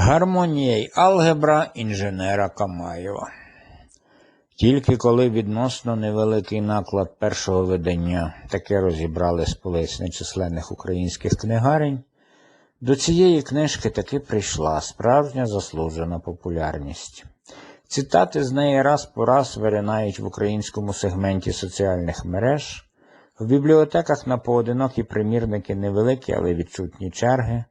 Гармонія й алгебра інженера Камаєва. Тільки коли відносно невеликий наклад першого видання таке розібрали з полиць нечисленних українських книгарень, до цієї книжки таки прийшла справжня заслужена популярність. Цитати з неї раз по раз виринають в українському сегменті соціальних мереж, в бібліотеках на поодинокі примірники невеликі, але відчутні черги.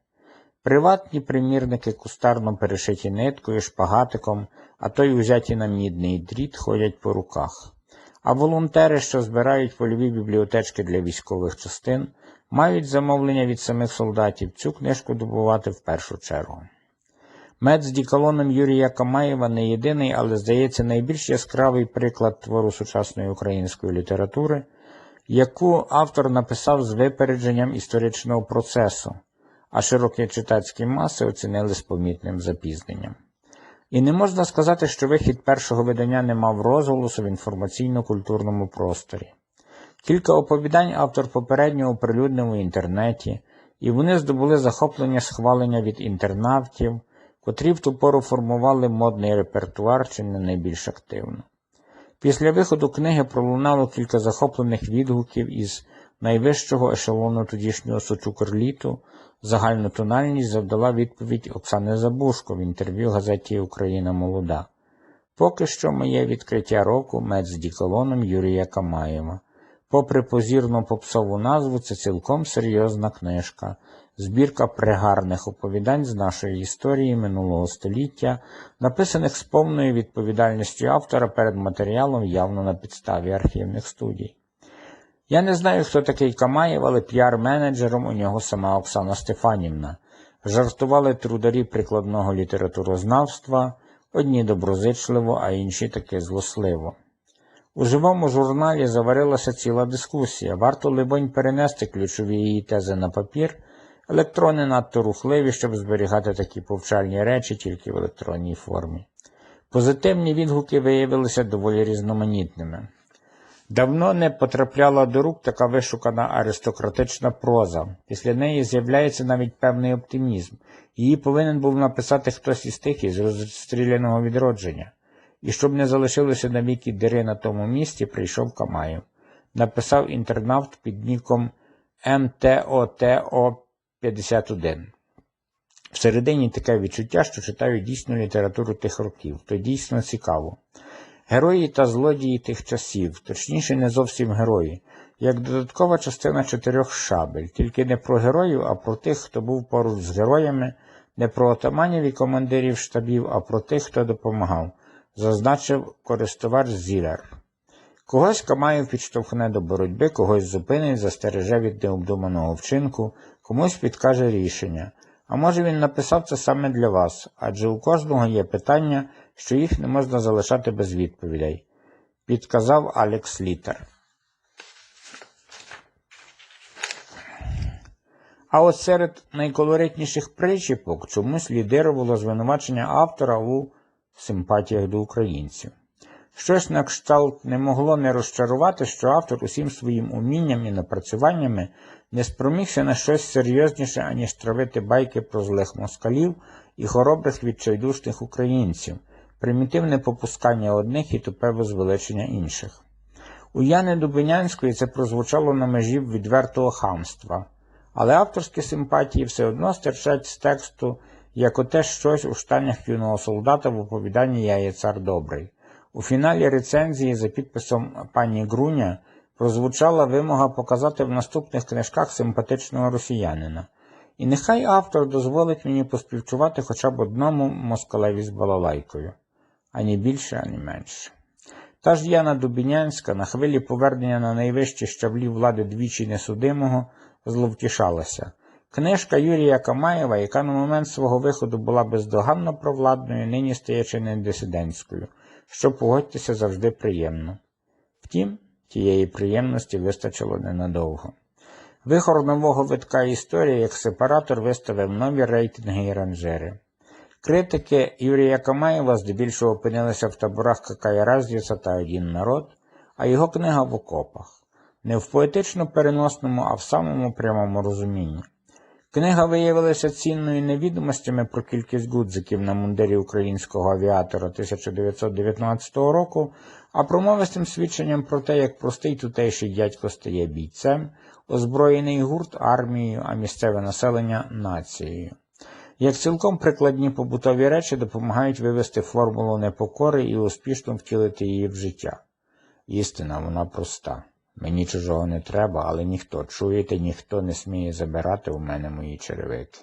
Приватні примірники кустарно перешиті ниткою, шпагатиком, а то й узяті на мідний дріт ходять по руках. А волонтери, що збирають польові бібліотечки для військових частин, мають замовлення від самих солдатів цю книжку добувати в першу чергу. Мед з діколоном Юрія Камаєва не єдиний, але, здається, найбільш яскравий приклад твору сучасної української літератури, яку автор написав з випередженням історичного процесу а широкі читацькі маси оцінили з помітним запізненням. І не можна сказати, що вихід першого видання не мав розголосу в інформаційно-культурному просторі. Кілька оповідань автор попередньо оприлюднив у інтернеті, і вони здобули захоплення схвалення від інтернавтів, котрі в ту пору формували модний репертуар чи не найбільш активно. Після виходу книги пролунало кілька захоплених відгуків із найвищого ешелону тодішнього сочукрліту, загальну тональність завдала відповідь Оксани Забушко в інтерв'ю газеті Україна Молода. Поки що моє відкриття року мед з діколоном Юрія Камаєва. Попри позірну попсову назву, це цілком серйозна книжка, збірка пригарних оповідань з нашої історії минулого століття, написаних з повною відповідальністю автора перед матеріалом явно на підставі архівних студій. Я не знаю, хто такий Камаєв, але піар-менеджером у нього сама Оксана Стефанівна. Жартували трударі прикладного літературознавства, одні доброзичливо, а інші таки злосливо. У живому журналі заварилася ціла дискусія. Варто, либонь, перенести ключові її тези на папір. Електрони надто рухливі, щоб зберігати такі повчальні речі тільки в електронній формі. Позитивні відгуки виявилися доволі різноманітними. Давно не потрапляла до рук така вишукана аристократична проза. Після неї з'являється навіть певний оптимізм. Її повинен був написати хтось із тих із розстріляного відродження. І щоб не залишилося навіки дири на тому місці, прийшов Камаєв. Написав інтернавт під ніком МТОТО51. Всередині таке відчуття, що читаю дійсну літературу тих років, то дійсно цікаво. Герої та злодії тих часів, точніше, не зовсім герої, як додаткова частина чотирьох шабель, тільки не про героїв, а про тих, хто був поруч з героями, не про отаманів і командирів штабів, а про тих, хто допомагав, зазначив користувач Зілер. Когось Камаєв підштовхне до боротьби, когось зупинить, застереже від необдуманого вчинку, комусь підкаже рішення. А може він написав це саме для вас, адже у кожного є питання, що їх не можна залишати без відповідей, підказав Алекс Літер. А от серед найколоритніших причіпок чомусь лідирувало звинувачення автора у симпатіях до українців. Щось на кшталт не могло не розчарувати, що автор усім своїм умінням і напрацюваннями не спромігся на щось серйозніше, аніж травити байки про злих москалів і хоробрих відчайдушних українців, примітивне попускання одних і тупе возвеличення інших. У Яни Дубинянської це прозвучало на межі відвертого хамства, але авторські симпатії все одно стирчать з тексту, як оте щось у штанях юного солдата в оповіданні Я є цар добрий. У фіналі рецензії за підписом пані Груня прозвучала вимога показати в наступних книжках симпатичного росіянина. І нехай автор дозволить мені поспівчувати хоча б одному москалеві з балалайкою, ані більше, ані менше. Та ж Яна Дубінянська на хвилі повернення на найвищі щаблі влади двічі несудимого зловтішалася. Книжка Юрія Камаєва, яка на момент свого виходу була бездоганно провладною, нині стає чи не дисидентською, що погодьтеся завжди приємно. Втім, тієї приємності вистачило ненадовго. Вихор нового витка історії як сепаратор виставив нові рейтинги і ранжери. Критики Юрія Камаєва здебільшого опинилися в таборах Какая Разліса та Один народ, а його книга в окопах. Не в поетично переносному, а в самому прямому розумінні. Книга виявилася цінною не відомостями про кількість гудзиків на мундирі українського авіатора 1919 року, а промовистим свідченням про те, як простий тутейший дядько стає бійцем, озброєний гурт армією, а місцеве населення нацією. Як цілком прикладні побутові речі допомагають вивести формулу непокори і успішно втілити її в життя. Істина, вона проста. Мені чужого не треба, але ніхто, чуєте, ніхто не сміє забирати у мене мої черевики.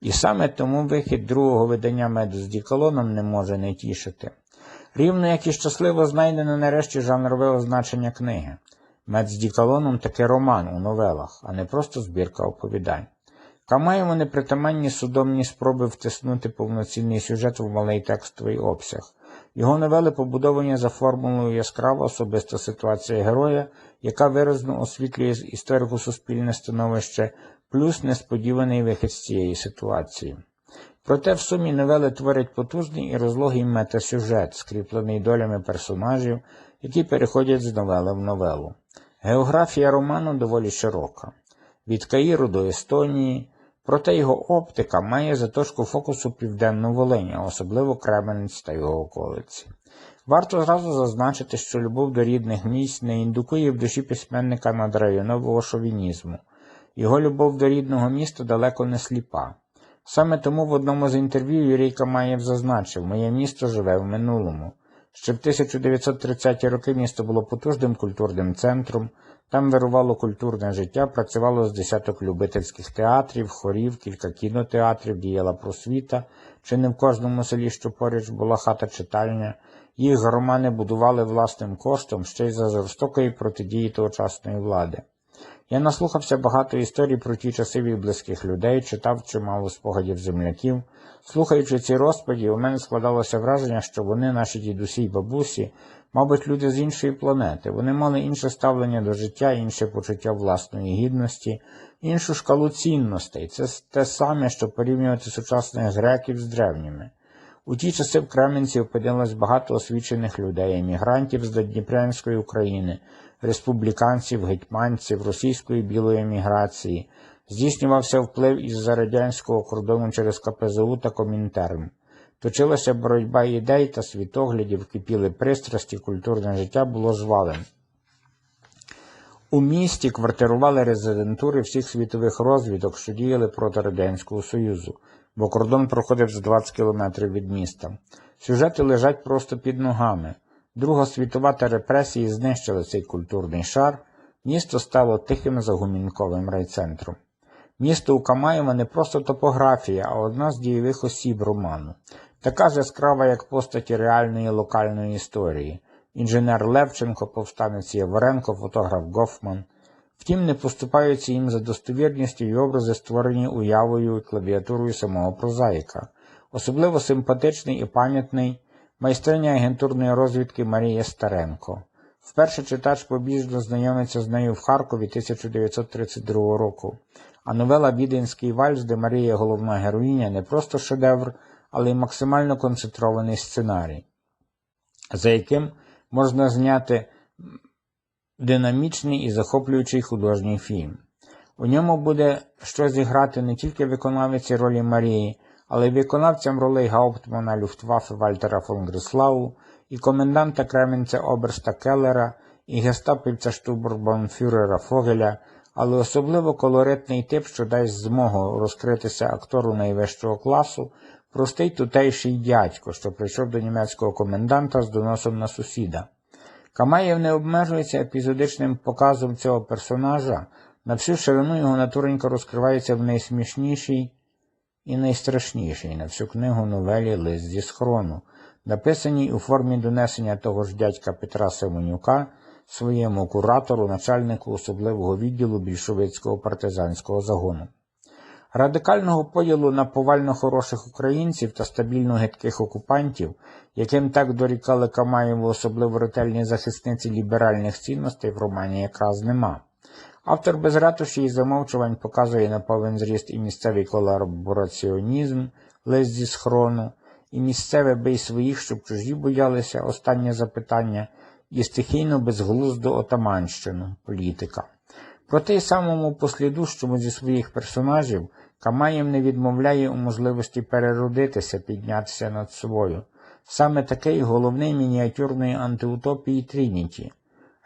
І саме тому вихід другого видання меду з діколоном не може не тішити. Рівно як і щасливо знайдено нарешті жанрове означення книги. Мед з діколоном таки роман у новелах, а не просто збірка оповідань. Камаєву непритаманні судомні спроби втиснути повноцінний сюжет в малий текстовий обсяг. Його новели побудовані за формулою яскрава особиста ситуація героя, яка виразно освітлює історико-суспільне становище, плюс несподіваний вихід з цієї ситуації. Проте в сумі новели творять потужний і розлогий метасюжет, скріплений долями персонажів, які переходять з новели в новелу. Географія роману доволі широка. Від Каїру до Естонії, проте його оптика має заточку фокусу Південну Волинь, особливо Кременець та його околиці. Варто зразу зазначити, що любов до рідних місць не індукує в душі письменника надрайонового шовінізму. Його любов до рідного міста далеко не сліпа. Саме тому в одному з інтерв'ю Юрій Камаєв зазначив, моє місто живе в минулому. Ще в 1930-ті роки місто було потужним культурним центром, там вирувало культурне життя, працювало з десяток любительських театрів, хорів, кілька кінотеатрів, діяла просвіта, чи не в кожному селі, що поруч була хата читальня. Їх громани будували власним коштом ще й за жорстокої протидії тогочасної влади. Я наслухався багато історій про ті часи від близьких людей, читав чимало спогадів земляків. Слухаючи ці розповіді, у мене складалося враження, що вони, наші дідусі й бабусі, мабуть, люди з іншої планети. Вони мали інше ставлення до життя, інше почуття власної гідності, іншу шкалу цінностей. Це те саме, що порівнювати сучасних греків з древніми. У ті часи в Кременці опинилось багато освічених людей, емігрантів з Дніпрянської України, республіканців, гетьманців, російської білої еміграції. Здійснювався вплив із-за радянського кордону через КПЗУ та Комінтерн. Точилася боротьба ідей та світоглядів, кипіли пристрасті, культурне життя було жвавим. У місті квартирували резидентури всіх світових розвідок, що діяли проти Радянського Союзу, бо кордон проходив за 20 кілометрів від міста. Сюжети лежать просто під ногами. Друга світова та репресії знищили цей культурний шар, місто стало тихим загумінковим райцентром. Місто у Камаєва не просто топографія, а одна з дієвих осіб роману, така ж яскрава, як постаті реальної локальної історії. Інженер Левченко, повстанець Яворенко, фотограф Гофман. Втім, не поступаються їм за достовірністю й образи, створені уявою і клавіатурою самого прозаїка. Особливо симпатичний і пам'ятний майстриня агентурної розвідки Марія Старенко. Вперше читач побіжно знайомиться з нею в Харкові 1932 року. А новела Віденський вальс, де Марія головна героїня, не просто шедевр, але й максимально концентрований сценарій, за яким можна зняти динамічний і захоплюючий художній фільм. У ньому буде що зіграти не тільки виконавиці ролі Марії, але й виконавцям ролей Гауптмана Люфтваффе Вальтера фон Грислау, і коменданта Кременця Оберста Келлера, і гестапівця штурбанфюрера Фогеля, але особливо колоритний тип, що дасть змогу розкритися актору найвищого класу, простий тутейший дядько, що прийшов до німецького коменданта з доносом на сусіда. Камаєв не обмежується епізодичним показом цього персонажа, на всю ширину його натуренько розкривається в найсмішнішій і найстрашнішій на всю книгу новелі Лист зі схрону, написаній у формі донесення того ж дядька Петра Семенюка своєму куратору, начальнику особливого відділу більшовицького партизанського загону. Радикального поділу на повально хороших українців та стабільно гидких окупантів, яким так дорікали Камаєву особливо ретельні захисниці ліберальних цінностей в романі якраз нема. Автор без ратуші і замовчувань показує на повен зріст і місцевий колабораціонізм, лист зі схрону, і місцеве бий своїх, щоб чужі боялися, останнє запитання, і стихійно безглузду отаманщину, політика. Проте самому послідущому зі своїх персонажів Камаєв не відмовляє у можливості переродитися, піднятися над собою. Саме такий головний мініатюрної антиутопії Трініті.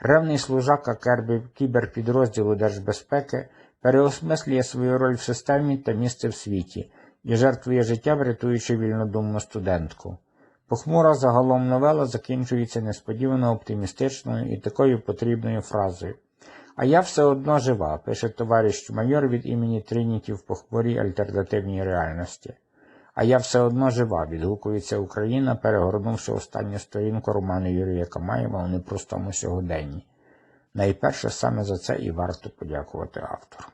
Ревний служака кіберпідрозділу Держбезпеки переосмислює свою роль в системі та місце в світі і жертвує життя, врятуючи вільнодумну студентку. Похмура загалом новела закінчується несподівано оптимістичною і такою потрібною фразою. А я все одно жива, пише товариш майор від імені Трініті в похмурій альтернативній реальності. А я все одно жива, відгукується Україна, перегорнувши останню сторінку роману Юрія Камаєва у непростому сьогоденні. Найперше саме за це і варто подякувати автору.